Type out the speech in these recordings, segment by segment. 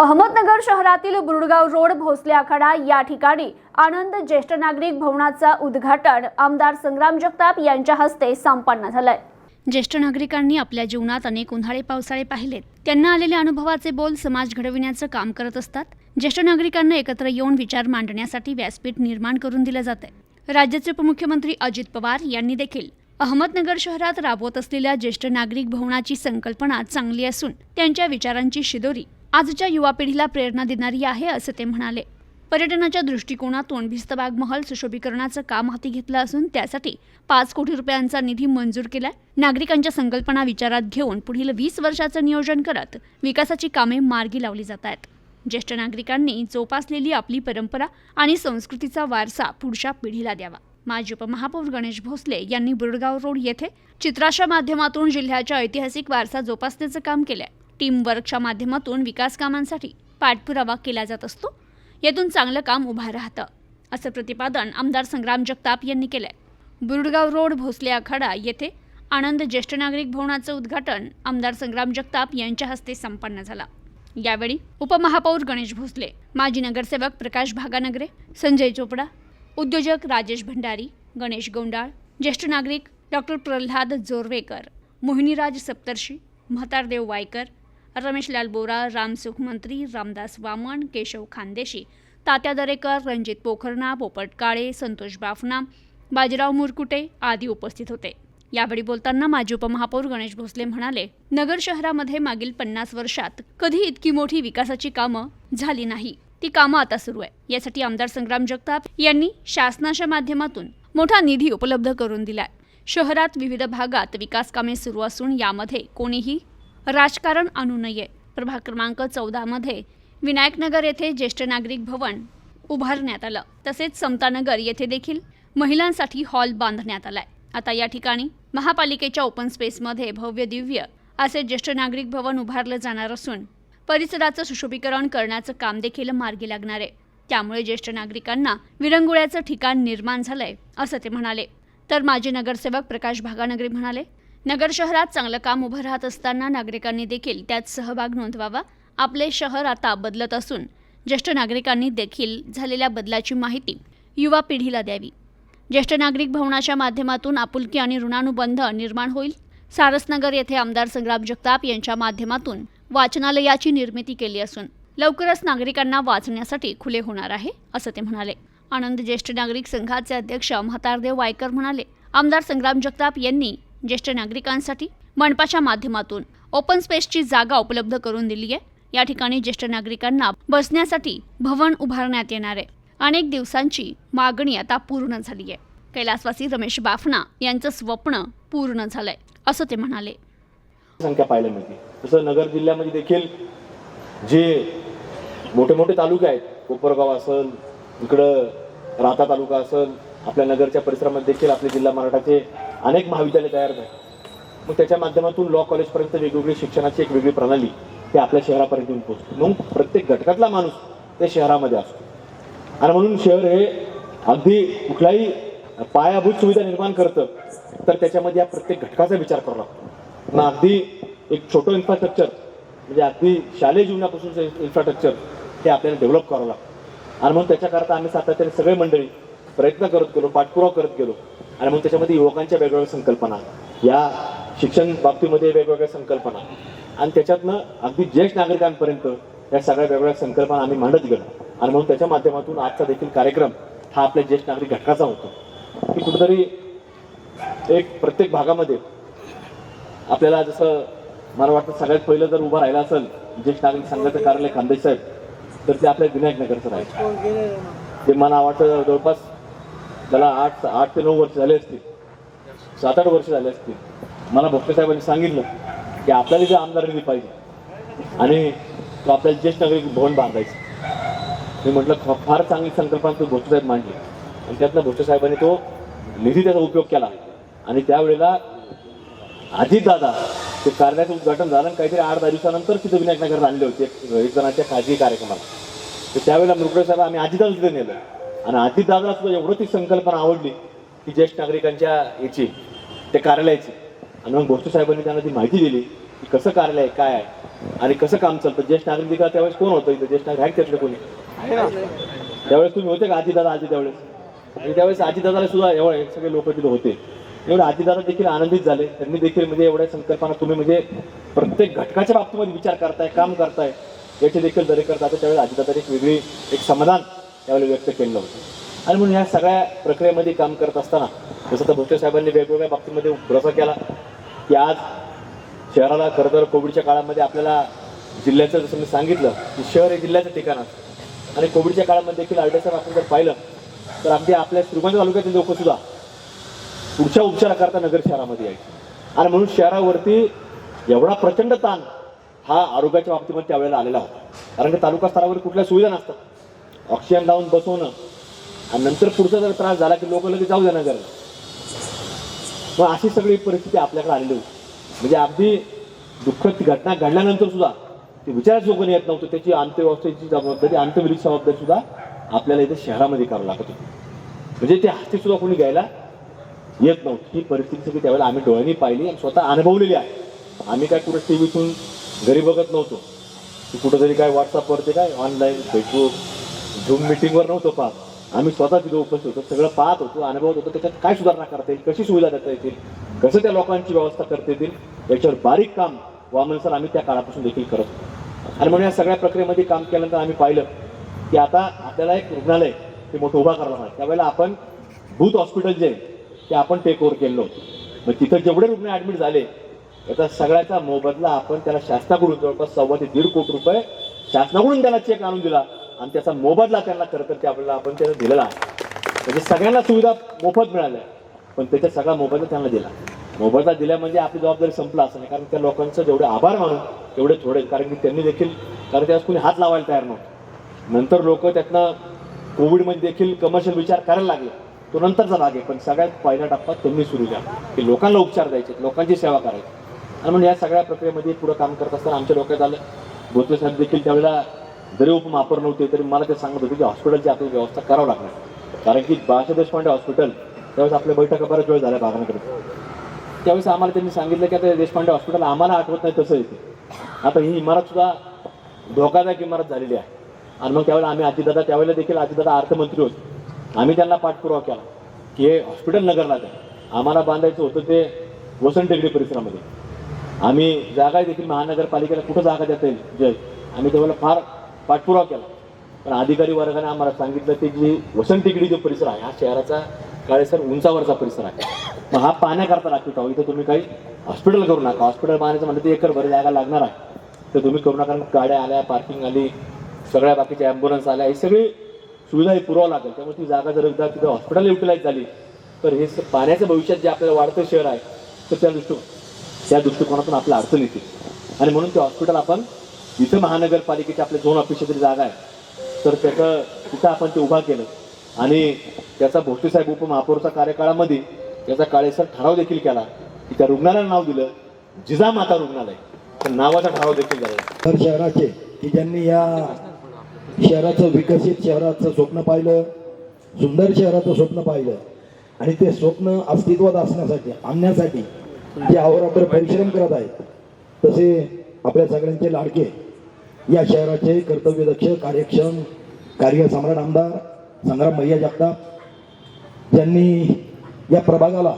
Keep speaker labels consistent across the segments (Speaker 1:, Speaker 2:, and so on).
Speaker 1: अहमदनगर शहरातील बुरुडगाव रोड भोसले आखाडा या ठिकाणी आनंद ज्येष्ठ नागरिक भवनाचा उद्घाटन आमदार संग्राम जगताप यांच्या हस्ते संपन्न झालंय. ज्येष्ठ नागरिकांनी आपल्या जीवनात अनेक उन्हाळे पावसाळे पाहिलेत. त्यांना आलेल्या अनुभवाचे बोल समाज घडविण्याचं काम करत असतात. ज्येष्ठ नागरिकांना एकत्र येऊन विचार मांडण्यासाठी व्यासपीठ निर्माण करून दिलं जाते राज्याचे उपमुख्यमंत्री अजित पवार यांनी देखील अहमदनगर शहरात राबवत असलेल्या ज्येष्ठ नागरिक भवनाची संकल्पना चांगली असून त्यांच्या विचारांची शिदोरी आजच्या युवा पिढीला प्रेरणा देणारी आहे असं ते म्हणाले. पर्यटनाच्या दृष्टिकोनातून भिस्तबाग महल सुशोभीकरणाचं काम हाती घेतलं असून त्यासाठी पाच कोटी रुपयांचा निधी मंजूर केलाय. नागरिकांच्या संकल्पना विचारात घेऊन पुढील वीस वर्षाचं नियोजन करत विकासाची कामे मार्गी लावली जात आहेत. ज्येष्ठ नागरिकांनी जोपासलेली आपली परंपरा आणि संस्कृतीचा वारसा पुढच्या पिढीला द्यावा. माजी उपमहापौर गणेश भोसले यांनी बुरडगाव रोड येथे चित्राच्या माध्यमातून जिल्ह्याच्या ऐतिहासिक वारसा जोपासण्याचं काम केलंय. टीमवर्कच्या माध्यमातून विकास कामांसाठी पाठपुरावा केला जात असतो. यातून चांगलं काम उभं राहतं असं प्रतिपादन आमदार संग्राम जगताप यांनी केलंय. बुरुडगाव रोड भोसले आखाडा येथे आनंद ज्येष्ठ नागरिक भवनाचं उद्घाटन आमदार संग्राम जगताप यांच्या हस्ते संपन्न झाला. यावेळी उपमहापौर गणेश भोसले माजी नगरसेवक प्रकाश भागानगरे संजय चोपडा उद्योजक राजेश भंडारी गणेश गोंडाळ ज्येष्ठ नागरिक डॉक्टर प्रल्हाद जोरवेकर मोहिनीराज सप्तर्षी म्हातारदेव वायकर रमेशलाल बोरा रामसुख मंत्री रामदास वामन केशव खानदेशी तात्या दरेकर रणजित पोखरणा पोपट काळे संतोष बाफना बाजीराव मुरकुटे आदी उपस्थित होते. यावेळी बोलताना माजी उपमहापौर गणेश भोसले म्हणाले नगर शहरामध्ये मागील पन्नास वर्षात कधी इतकी मोठी विकासाची कामं झाली नाही. ती कामं आता सुरू आहे यासाठी आमदार संग्राम जगताप यांनी शासनाच्या माध्यमातून मोठा निधी उपलब्ध करून दिलाय. शहरात विविध भागात विकास कामे सुरू असून यामध्ये कोणीही राजकारण आणू नये. प्रभाग क्रमांक चौदामध्ये विनायकनगर येथे ज्येष्ठ नागरिक भवन उभारण्यात आलं. तसेच समतानगर येथे देखील महिलांसाठी हॉल बांधण्यात आलाय. आता या ठिकाणी महापालिकेच्या ओपन स्पेसमध्ये भव्य दिव्य असे ज्येष्ठ नागरिक भवन उभारलं जाणार असून परिसराचं सुशोभीकरण करण्याचं काम देखील मार्गी लागणार आहे. त्यामुळे ज्येष्ठ नागरिकांना विरंगुळ्याचं ठिकाण निर्माण झालंय असं ते म्हणाले. तर माजी नगरसेवक प्रकाश भागानगरी म्हणाले नगर शहरात चांगलं काम उभं राहत असताना नागरिकांनी देखील त्यात सहभाग नोंदवावा. आपले शहर आता बदलत असून ज्येष्ठ नागरिकांनी देखील झालेल्या बदलाची माहिती युवा पिढीला द्यावी. ज्येष्ठ नागरिक भवनाच्या माध्यमातून आपुलकी आणि ऋणानुबंध निर्माण होईल. सारसनगर येथे आमदार संग्राम जगताप यांच्या माध्यमातून वाचनालयाची निर्मिती केली असून लवकरच नागरिकांना वाचण्यासाठी खुले होणार आहे असं ते म्हणाले. आनंद ज्येष्ठ नागरिक संघाचे अध्यक्ष म्हातारदेव वायकर म्हणाले आमदार संग्राम जगताप यांनी ज्येष्ठ नागरिकांसाठी मनपाच्या माध्यमातून ओपन स्पेसची जागा उपलब्ध करून दिली आहे. या ठिकाणी ज्येष्ठ नागरिकांना बसण्यासाठी भवन उभारण्यात येणार आहे. अनेक दिवसांची मागणी आता पूर्ण झाली आहे. कैलासवासी रमेश बाफना यांचं स्वप्न पूर्ण झालंय असं ते म्हणाले.
Speaker 2: संख्या पाहायला मिळते. तसं नगर जिल्ह्यामध्ये देखील जे मोठे मोठे तालुके आहेत कोपरगाव असेल इकडं राहता तालुका असेल आपल्या नगरच्या परिसरामध्ये देखील आपले जिल्हा मराठाचे अनेक महाविद्यालय तयार आहेत मग त्याच्या माध्यमातून लॉ कॉलेजपर्यंत वेगवेगळी शिक्षणाची एक वेगळी प्रणाली ते आपल्या शहरापर्यंत येऊन पोहोचतो. मग प्रत्येक घटकातला माणूस ते शहरामध्ये असतो. आणि म्हणून शहर हे अगदी कुठलाही पायाभूत सुविधा निर्माण करतं तर त्याच्यामध्ये या प्रत्येक घटकाचा विचार करावा लागतो. मग अगदी एक छोटं इन्फ्रास्ट्रक्चर म्हणजे अगदी शालेय जीवनापासून इन्फ्रास्ट्रक्चर हे आपल्याला डेव्हलप करावं लागतं. आणि म्हणून त्याच्याकरता आम्ही सातत्याने सगळे मंडळी प्रयत्न करत गेलो पाठपुरावा करत गेलो. आणि म्हणून त्याच्यामध्ये युवकांच्या वेगवेगळ्या संकल्पना या शिक्षण बाबतीमध्ये वेगवेगळ्या संकल्पना. आणि त्याच्यातनं अगदी ज्येष्ठ नागरिकांपर्यंत या सगळ्या वेगवेगळ्या संकल्पना आम्ही मांडत गेलो. आणि म्हणून त्याच्या माध्यमातून आजचा देखील कार्यक्रम हा आपल्या ज्येष्ठ नागरिक घटकाचा होतो. की कुठेतरी एक प्रत्येक भागामध्ये आपल्याला जसं मला वाटतं सगळ्यात पहिलं जर उभं राहिलं असेल ज्येष्ठ नागरिक संघाचं कार्यालय खानदेश साहेब तर ते आपल्या विनायक नगरचं राहील ते मला वाटतं जवळपास त्याला आठ आठ ते नऊ वर्ष झाले असतील. सात आठ वर्ष झाले असतील. मला भोसले साहेबांनी सांगितलं की आपल्याला जे आमदार पाहिजे. आणि तो आपल्याला ज्येष्ठ नागरिक भवन बांधायचं. मी म्हटलं फ- फार चांगली संकल्पना तो भोसले साहेब मांडली. आणि त्यातनं भोसले साहेबांनी तो निधी त्याचा उपयोग केला. आणि त्यावेळेला दादा ते कार्याचं उद्घाटन झालं आणि काहीतरी आठ दहा दिवसानंतर तिथे विनायक नगर आणले होते. एक जणांच्या खाजगी कार्यक्रमाला. तर त्यावेळेला मृकडे साहेब आम्ही अजितदादा तिथे नेलं. आणि अजितदादाला सुद्धा एवढं ती संकल्पना आवडली की ज्येष्ठ नागरिकांच्या याची त्या कार्यालयाची. आणि मग भोसले साहेबांनी त्यांना ती माहिती दिली की कसं कार्यालय आहे काय आहे आणि कसं काम चालतं. ज्येष्ठ नागरिक त्यावेळेस कोण होतं इथं? ज्येष्ठ नागरिक त्यातले कोणी? त्यावेळेस तुम्ही होते का आजीदादा? आजी त्यावेळेस? आणि त्यावेळेस आजीदादाला सुद्धा एवढे सगळे लोक तिथे होते. एवढे आजीदादा देखील आनंदित झाले. त्यांनी देखील म्हणजे एवढ्या संकल्पना तुम्ही म्हणजे प्रत्येक घटकाच्या बाबतीमध्ये विचार करताय काम करताय याची देखील दरे करता त्यावेळेस आजीदादा एक वेगळी एक समाधान त्यावेळी व्यक्त केलं होतं आणि म्हणून ह्या सगळ्या प्रक्रियेमध्ये काम करत असताना जसं तर भोसले साहेबांनी वेगवेगळ्या बाबतीमध्ये खुलासा केला की आज शहराला खरं तर कोविडच्या काळामध्ये आपल्याला जिल्ह्याचं जसं मी सांगितलं की शहर हे जिल्ह्याचं ठिकाण असतं आणि कोविडच्या काळामध्ये देखील आरडेसाहेब आपण जर पाहिलं तर अगदी आपल्या श्रीमंत तालुक्यातील लोकसुद्धा पुढच्या उपचाराकरता नगर शहरामध्ये यायचे. आणि म्हणून शहरावरती एवढा प्रचंड ताण हा आरोग्याच्या बाबतीमध्ये त्यावेळेला आलेला होता. कारण की तालुका स्तरावर कुठल्या सुविधा नसतात. ऑक्सिजन लावून बसवणं. आणि नंतर पुढचा जर त्रास झाला की लोक लगेच जाऊ द्या नगरला मग अशी सगळी परिस्थिती आपल्याकडे आलेली होती. म्हणजे अगदी दुःखद घटना घडल्यानंतर सुद्धा ते विचारच जो येत नव्हतं. त्याची अंत्यव्यवस्थेची जबाबदारी अंत्यविधीची जबाबदारी सुद्धा आपल्याला इथे शहरामध्ये करावं लागत होती. म्हणजे ते हस्ते सुद्धा कोणी घ्यायला येत नव्हती. ही परिस्थिती सगळी त्यावेळेला आम्ही डोळ्यांनी पाहिली आणि स्वतः अनुभवलेली आहे. आम्ही काय कुठं टी व्हीतून घरी बघत नव्हतो. की कुठंतरी काय व्हॉट्सअपवरती काय ऑनलाईन फेसबुक झूम मिटिंगवर नव्हतो पाहत. आम्ही स्वतः तिथे उपस्थित होतो. सगळं पाहत होतो अनुभवत होतो. त्याच्यात काय सुधारणा करता येईल? कशी सुविधा देता येतील? कसं त्या लोकांची व्यवस्था करता येतील? याच्यावर बारीक काम वामन सर आम्ही त्या काळापासून देखील करत होतो. आणि म्हणून या सगळ्या प्रक्रियेमध्ये काम केल्यानंतर आम्ही पाहिलं की आता आपल्याला एक रुग्णालय ते मोठं उभा करायला पाहिजे त्यावेळेला आपण भूत हॉस्पिटल जे ते आपण टेक ओव्हर केलं होतं. मग तिथं जेवढे रुग्ण ॲडमिट झाले याचा सगळ्याचा मोबदला आपण त्याला शासनाकडून जवळपास सव्वा ते दीड कोटी रुपये शासनाकडून त्याला चेक आणून दिला. आणि त्याचा मोबदला त्यांना खरं तर ते आपल्याला आपण त्याला दिलेला आहे. म्हणजे सगळ्यांना सुविधा मोफत मिळाल्या पण त्याचा सगळा मोबदला त्यांना दिला. मोबदला दिला म्हणजे आपली जबाबदारी संपला असं नाही कारण त्या लोकांचं जेवढे आभार मानून तेवढे थोडे कारण की त्यांनी देखील कारण त्यावेळेस कुणी हात लावायला तयार नव्हतं. नंतर लोक त्यातनं कोविडमध्ये देखील कमर्शियल विचार करायला लागले. तो नंतरचा भाग आहे पण सगळ्यात पहिला टप्पा त्यांनी सुरू द्या की लोकांना उपचार द्यायचे लोकांची सेवा करायची. आणि म्हणून या सगळ्या प्रक्रियेमध्ये पुढं काम करत असताना आमच्या डोक्यात आलं. भोसले साहेब देखील त्यावेळेला जरी उपमापर नव्हते तरी मला ते सांगत होते की हॉस्पिटलची आपल्याला व्यवस्था करावं लागणार. कारण की बाळासाहेब देशपांडे हॉस्पिटल त्यावेळेस आपल्या बैठका बऱ्याच वेळ झाल्या भागांकडे त्यावेळेस आम्हाला त्यांनी सांगितलं की आता देशपांडे हॉस्पिटल आम्हाला आठवत नाही तसं येते. आता ही इमारतसुद्धा धोकादायक इमारत झालेली आहे. आणि मग त्यावेळेला आम्ही आजीदादा त्यावेळेला देखील आजीदादा अर्थमंत्री होते. आम्ही त्यांना पाठपुरावा केला की हे हॉस्पिटल नगरला द्या. आम्हाला बांधायचं होतं ते वसंत टेकडी परिसरामध्ये. आम्ही जागा देखील महानगरपालिकेला कुठं जागा देता येईल? जय. आम्ही त्यावेळेला फार पाठपुरावा केला. पण अधिकारी वर्गाने आम्हाला सांगितलं की जी वसंत जो परिसर आहे हा शहराचा काळेसर उंचावरचा परिसर आहे. मग हा पाहण्याकरता राखीत आहो इथं तुम्ही काही हॉस्पिटल करू नका. हॉस्पिटल पाहण्याचं म्हणलं ते एकर भर जागा लागणार आहे. तर तुम्ही करू नका. गाड्या आल्या पार्किंग आली सगळ्या बाकीच्या ॲम्ब्युलन्स आल्या ही सगळी सुविधा ही पुरवावं लागेल. त्यामुळे ती जागा जर एकदा तिथं हॉस्पिटल युटिलाइज झाली तर हे पाण्याचं पाण्याच्या भविष्यात जे आपल्याला वाढतं शहर आहे तर त्या दृष्टी त्या दृष्टिकोनातून आपल्या अडचण येते. आणि म्हणून ते हॉस्पिटल आपण इथं महानगरपालिकेची आपल्या दोन ऑफिसची तरी जागा आहे तर त्याचं तिथं आपण ते उभा केलं. आणि त्याचा भोसले उपमहापौरच्या कार्यकाळामध्ये त्याचा काळेसर ठराव देखील केला की त्या रुग्णालयाला नाव दिलं जिजामाता रुग्णालय. तर नावाचा ठराव देखील झाला
Speaker 3: तर शहराचे की ज्यांनी या शहराचं विकसित शहराचं स्वप्न पाहिलं सुंदर शहराचं स्वप्न पाहिलं आणि ते स्वप्न अस्तित्वात असण्यासाठी आणण्यासाठी जे अहोरात्र परिश्रम करत आहेत तसे आपल्या सगळ्यांचे लाडके या शहराचे कर्तव्यदक्ष कार्यक्षम कार्यसम्राट आमदार संग्राम भैया जगताप ज्यांनी या प्रभागाला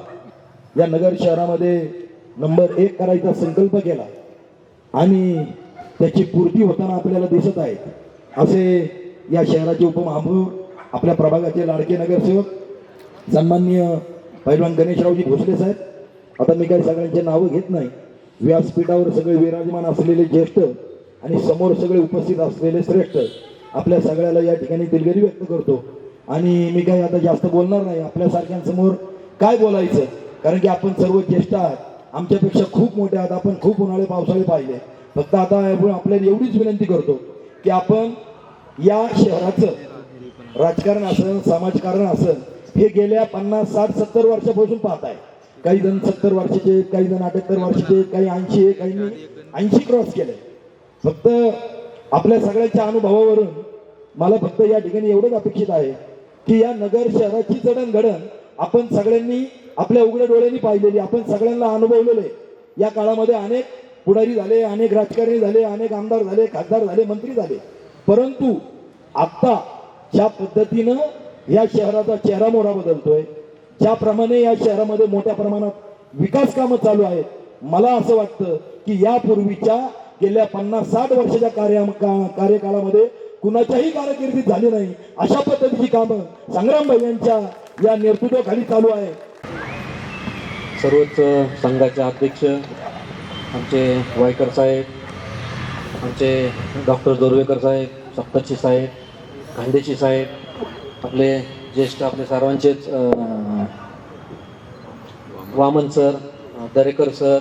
Speaker 3: या नगर शहरामध्ये नंबर एक करायचा संकल्प केला. आणि त्याची पूर्ती होताना आपल्याला दिसत आहे. असे या शहराचे उपमहापौर आपल्या प्रभागाचे लाडके नगरसेवक सन्माननीय पैलवान गणेशरावजी भोसले साहेब आता मी काही सगळ्यांचे नावं घेत नाही. व्यासपीठावर सगळे विराजमान असलेले ज्येष्ठ आणि समोर सगळे उपस्थित असलेले श्रेष्ठ आपल्या सगळ्याला या ठिकाणी दिलगिरी व्यक्त करतो. आणि मी काही आता जास्त बोलणार नाही. आपल्यासारख्यांसमोर काय बोलायचं? कारण की आपण सर्व ज्येष्ठ आहात. आमच्यापेक्षा खूप मोठे आहात. आपण खूप उन्हाळे पावसाळे पाहिले. फक्त आता आपण आपल्याला एवढीच विनंती करतो की आपण या शहराचं राजकारण असेल समाजकारण असेल हे गेल्या पन्नास साठ सत्तर वर्षापासून पाहत आहे काही जण सत्तर वर्षाचे काही जण अठ्याहत्तर वर्षाचे काही ऐंशी आहे काही ऐंशी क्रॉस केले फक्त आपल्या सगळ्यांच्या अनुभवावरून मला फक्त या ठिकाणी एवढंच अपेक्षित आहे की या नगर शहराची जडणघडण आपण सगळ्यांनी आपल्या उघड्या डोळ्यांनी पाहिलेली आपण सगळ्यांना अनुभवलेले या काळामध्ये अनेक पुढारी झाले अनेक राजकारणी झाले अनेक आमदार झाले खासदार झाले मंत्री झाले. परंतु आत्ता ज्या पद्धतीनं या शहराचा चेहरा मोहरा बदलतोय ज्याप्रमाणे या शहरामध्ये मोठ्या प्रमाणात विकास कामं चालू आहेत मला असं वाटतं की यापूर्वीच्या गेल्या पन्नास साठ वर्षाच्या कार्य कार्यकाळामध्ये कुणाच्याही कारकिर्दीत झाली नाही. अशा पद्धतीची कामं संग्रामभाई यांच्या या नेतृत्वाखाली चालू आहे.
Speaker 4: सर्वच संघाचे अध्यक्ष आमचे वायकर साहेब आमचे डॉक्टर दोर्वेकर साहेब सप्तशी साहेब खांदेशी साहेब आपले ज्येष्ठ आपले सर्वांचेच अं, वामन सर दरेकर सर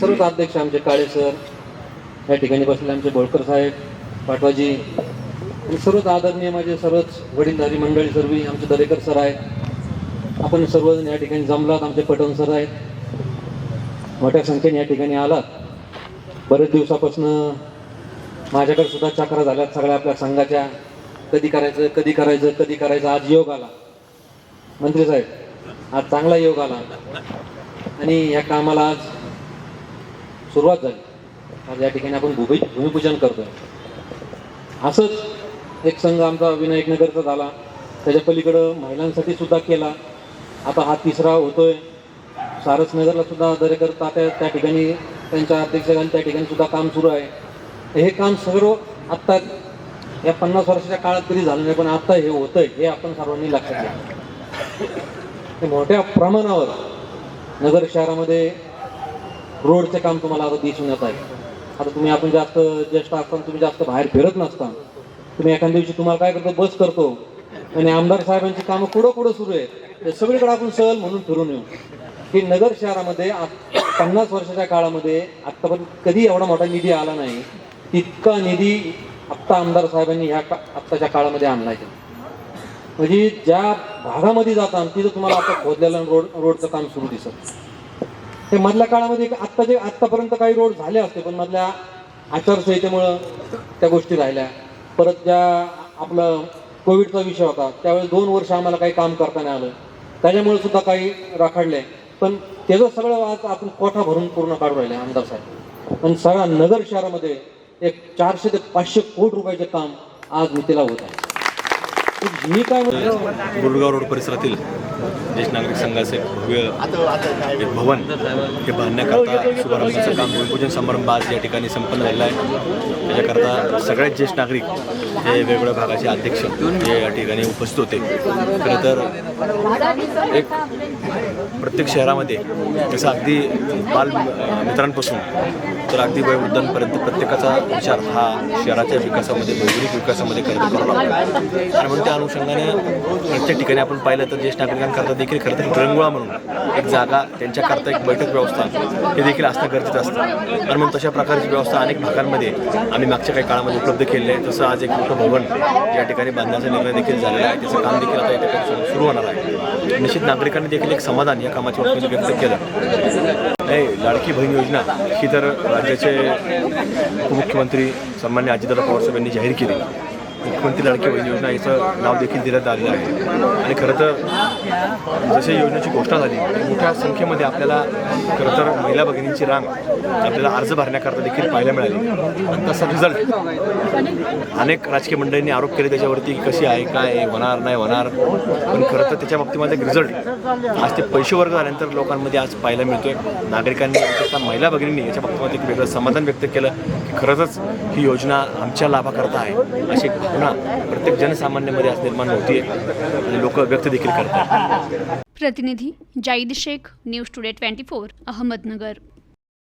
Speaker 4: सर्वच अध्यक्ष आमचे काळे सर या ठिकाणी बसलेले आमचे बोळकर साहेब पाटवाजी आणि सर्वच आदरणीय माझे सर्वच वडीलधारी मंडळी सर्व आमचे दरेकर सर आहेत. आपण सर्वजण या ठिकाणी जमलात आमचे पटवण सर आहेत. मोठ्या संख्येने या ठिकाणी आलात. बरेच दिवसापासून माझ्याकडे सुद्धा चक्रा झाल्यात सगळ्या आपल्या संघाच्या. कधी करायचं कधी करायचं कधी करायचं आज योग आला. मंत्री साहेब आज चांगला योग आला. आणि या कामाला आज सुरुवात झाली. या ठिकाणी आपण भूमि भूमिपूजन करतोय. असंच एक संघ आमचा विनायक नगरचा झाला. त्याच्या पलीकडं महिलांसाठी सुद्धा केला. आता हा तिसरा होतोय. सारसनगरला सुद्धा दरेकर तात्या त्या ठिकाणी त्यांच्या अध्यक्षाखाली त्या ठिकाणी सुद्धा काम सुरू आहे. हे काम सर्व आत्ता या पन्नास वर्षाच्या काळात कधी झालं नाही पण आत्ता हे होतंय हे आपण सर्वांनी लक्षात घ्या. हे मोठ्या प्रमाणावर नगर शहरामध्ये रोडचे काम तुम्हाला आता दिसून येत आहे. आता तुम्ही आपण जास्त ज्येष्ठ असताना तुम्ही जास्त बाहेर फिरत नसता. तुम्ही एखाद्या दिवशी तुम्हाला काय करतो बस करतो. आणि आमदार साहेबांची कामं कुठं कुठं सुरू आहेत. ते सगळीकडे आपण सहल म्हणून फिरून येऊ. की नगर शहरामध्ये पन्नास वर्षाच्या काळामध्ये आत्तापर्यंत कधी एवढा मोठा निधी आला नाही तितका निधी आत्ता आमदार साहेबांनी ह्या का आत्ताच्या काळामध्ये आणला आहे. म्हणजे ज्या भागामध्ये जातात तिथं तुम्हाला आता खोदलेलं रोड रोडचं काम सुरू दिसत. ते मधल्या काळामध्ये आत्ता जे आत्तापर्यंत काही रोड झाले असते पण मधल्या आचारसंहितेमुळं त्या गोष्टी राहिल्या. परत ज्या आपलं कोविडचा विषय होता त्यावेळेस दोन वर्ष आम्हाला काही काम करता नाही आलं. त्याच्यामुळे सुद्धा काही राखाडले. पण त्याचं सगळं आज आपण कोठा भरून पूर्ण काढून राहिले आमदार साहेब. पण सगळ्या नगर शहरामध्ये एक चारशे ते पाचशे कोटी रुपयाचे काम आज मितीला होत आहे. मी काय म्हणतो
Speaker 2: गुडगाव रोड परिसरातील ज्येष्ठ नागरिक संघाचे भव्य एक भवन हे बांधण्याकरता शुभारंभाचं काम भूमिपूजन समारंभ आज या ठिकाणी संपन्न झालेला आहे. त्याच्याकरता सगळ्यात ज्येष्ठ नागरिक हे वेगवेगळ्या भागाचे अध्यक्ष हे या ठिकाणी उपस्थित होते. खरं तर एक प्रत्येक शहरामध्ये जसं अगदी बाल मित्रांपासून तर अगदी वयोवृद्धांपर्यंत प्रत्येकाचा विचार हा शहराच्या विकासामध्ये भौगोलिक विकासामध्ये करत करावा लागतो आणि म्हणून त्या अनुषंगाने प्रत्येक ठिकाणी आपण पाहिलं तर ज्येष्ठ नागरिकांकरता देखील खरं तर रंगोळा म्हणून एक जागा त्यांच्याकरता एक बैठक व्यवस्था हे देखील असणं गरजेचं असतं. आणि म्हणून तशा प्रकारची व्यवस्था अनेक भागांमध्ये आम्ही मागच्या काही काळामध्ये उपलब्ध केलेली आहे. तसं आज एक मोठं भवन या ठिकाणी बांधण्याचा निर्णय देखील झालेला आहे. त्याचं काम देखील आता या ठिकाणी सुरू- सुरू होणार आहे. निश्चित नागरिकांनी देखील एक समाधान या कामाच्या बाबतीत व्यक्त केलं. नाही लाडकी बहीण योजना ही तर राज्याचे उपमुख्यमंत्री सन्मान्य अजितदादा पवारसाहेब यांनी जाहीर केली. मुख्यमंत्री लाडकी बहीण योजना याचं नाव देखील देण्यात आलेलं आहे. आणि खरं तर जसे योजनेची घोषणा झाली मोठ्या संख्येमध्ये आपल्याला खरं तर महिला भगिनींची रांग आपल्याला अर्ज भरण्याकरता देखील पाहायला मिळाली. आणि तसा रिझल्ट अनेक राजकीय मंडळींनी आरोप केले त्याच्यावरती कशी आहे काय होणार नाही होणार. पण खरं तर त्याच्या बाबतीमध्ये एक रिझल्ट आज ते पैसे वर्ग झाल्यानंतर लोकांमध्ये आज पाहायला मिळतोय. नागरिकांनी विशेषतः महिला भगिनींनी याच्या बाबतीमध्ये एक वेगळं समाधान व्यक्त केलं की खरंच ही योजना आमच्या लाभाकरता आहे अशी भावना प्रत्येक जनसामान्यामध्ये आज निर्माण होती आणि लोक व्यक्त देखील करतात.
Speaker 1: प्रतिनिधी Zaid Shaikh News Today twenty four Ahmednagar.